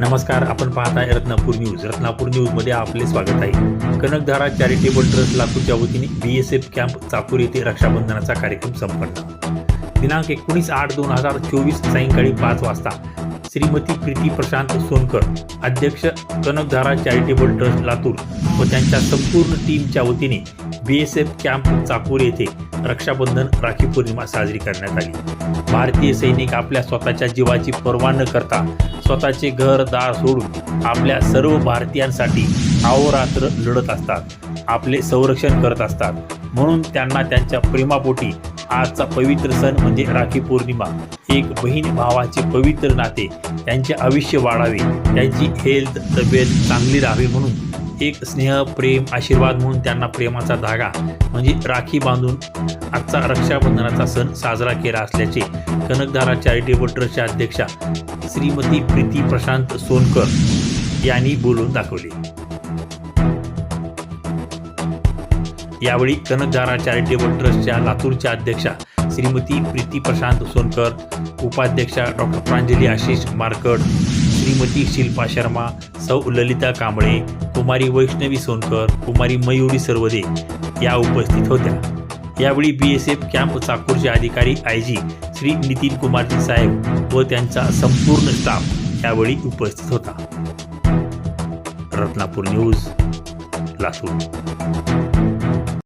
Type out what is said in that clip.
नमस्कार आपण पाहत आहे रत्नापूर न्यूज. रत्नापूर न्यूजमध्ये आपले स्वागत आहे. कनकधारा चॅरिटेबल ट्रस्ट लातूरच्या वतीने B S F camp Chakur येथे रक्षाबंधनाचा कार्यक्रम संपन्न. दिनांक एकोणीस आठ दोन हजार चोवीस सायंकाळी पाच वाजता श्रीमती प्रीती प्रशांत सोनकर अध्यक्ष कनकधारा चॅरिटेबल ट्रस्ट लातूर व त्यांच्या संपूर्ण टीमच्या वतीने B S F camp Chakur येथे रक्षाबंधन राखी पौर्णिमा साजरी करण्यात आली. भारतीय सैनिक आपल्या स्वतःच्या जीवाची पर्वा न करता स्वतःचे घर दार सोडून आपल्या सर्व भारतीयांसाठी अहोरात्र लढत असतात. आपले संरक्षण करत असतात. म्हणून त्यांना त्यांच्या प्रेमापोटी आजचा पवित्र सण म्हणजे राखी पौर्णिमा. एक बहीण भावाचे पवित्र नाते त्यांचे आयुष्य वाढावे त्यांची हेल्थ तब्येत चांगली राहावी म्हणून एक स्नेह प्रेम आशीर्वाद म्हणून त्यांना प्रेमाचा धागा म्हणजे राखी बांधून आजचा रक्षाबंधनाचा सण साजरा केला असल्याचे कनकधारा चॅरिटेबल ट्रस्टच्या अध्यक्षा श्रीमती प्रीती प्रशांत सोनकर यांनी बोलून दाखवले. यावेळी कनकधारा चॅरिटेबल ट्रस्टच्या लातूरच्या अध्यक्षा श्रीमती प्रीती प्रशांत सोनकर उपाध्यक्षा डॉक्टर प्रांजली आशिष मारकड श्रीमती शिल्पा शर्मा सौ ललिता कांबळे कुमारी वैष्णवी सोनकर कुमारी मयुरी सर्वदे या उपस्थित होत्या. यावेळी बी एस एफ कॅम्प चाकूरचे अधिकारी आय जी श्री नितीन कुमारजी साहेब व त्यांचा संपूर्ण स्टाफ यावेळी उपस्थित होता. रत्नापूर न्यूज लातूर.